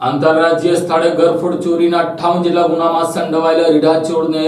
આંતરરાજ્ય સ્થળે ગરફોડ ચોરીના અઠ્ઠાવન જેટલા ગુનામાં સંડવાયેલા રીઢા ચોરને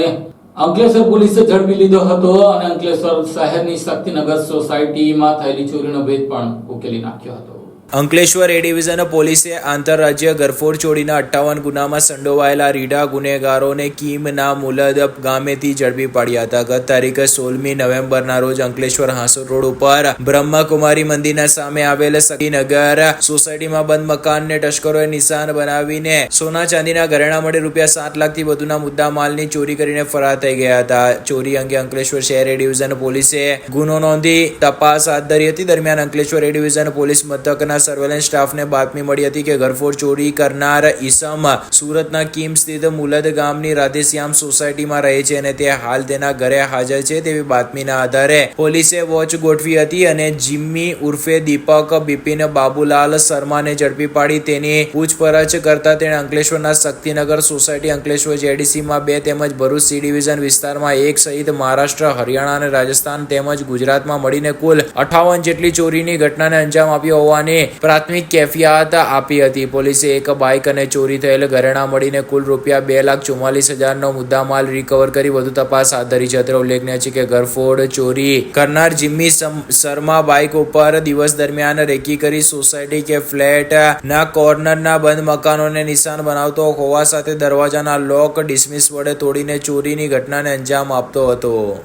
અંકલેશ્વર પોલીસે ઝડપી લીધો હતો અને અંકલેશ્વર શહેરની શક્તિનગર સોસાયટીમાં થયેલી ચોરીનો ભેદ પણ ઉકેલી નાખ્યો હતો. અંકલેશ્વર એ ડિવિઝન પોલીસે આંતરરાજ્ય ગરફોડ ચોરીના અઠ્ઠાવન ગુનામાં સંડોવાયેલા રીઢા ગુનેગારોને કીમના મુલદ ગામેથી ઝડપી પાડ્યા હતા. ગત તારીખ સોળમી નવેમ્બરના રોજ અંકલેશ્વર હાંસોદ રોડ ઉપર બ્રહ્માકુમારી મંદિરના સામે આવેલ સખીનગર સોસાયટીમાં બંધ મકાનને ટશ્કરોએ નિશાન બનાવીને સોના ચાંદીના ઘરેણા મળી રૂપિયા સાત લાખથી વધુના મુદ્દા માલની ચોરી કરીને ફરાર થઈ ગયા હતા. ચોરી અંગે અંકલેશ્વર શહેર એ ડિવિઝન પોલીસે ગુનો નોંધી તપાસ હાથ ધરી હતી. દરમિયાન અંકલેશ્વર એ ડિવિઝન પોલીસ મથકના સર્વેલન્સ સ્ટાફને બાતમી મળી હતી કે ઘરફોડ ચોરી કરનાર ઈસમ સુરતના કિમ સ્થિત મુલદ ગામની રાધેશ્યામ સોસાયટીમાં રહે છે અને તે હાલ તેના ઘરે હાજર છે તેવી બાતમીના આધારે. પોલીસે વોચ ગોઠવી હતી અને જિમ્મી ઉર્ફે દીપક, બિપિન, બાબુલાલ શર્માને ઝડપી પાડી તેની પૂછપરછ કરતા તેણે અંકલેશ્વરના શક્તિનગર સોસાયટી અંકલેશ્વર જેડીસીમાં બે તેમજ ભરૂચ સી ડિવિઝન વિસ્તારમાં એક સહિત મહારાષ્ટ્ર, હરિયાણા અને રાજસ્થાન તેમજ ગુજરાતમાં મળીને કુલ અઠાવન જેટલી ચોરીની ઘટનાને અંજામ આપ્યો હોવાની પ્રાથમિક કેફિયાત આપી હતી. પોલીસે એક બાઇક અને ચોરી થયેલ ઘરેણા મળીને કુલ રૂપિયા બે લાખ ચુમ્માલીસ હજારનો મુદ્દામાલ રિકવર કરી વધુ તપાસ હાથ ધરી છે. અત્રે ઉલ્લેખનીય છે કે ઘરફોડ, ચોરી કરનાર જિમ્મી શર્મા બાઇક ઉપર દિવસ દરમિયાન રેકી કરી સોસાયટી કે ફ્લેટ ના કોર્નરના બંધ મકાનોને નિશાન બનાવતો હોવા સાથે દરવાજાના લોક ડિસમિસ વડે તોડીને ચોરીની ઘટનાને અંજામ આપતો હતો.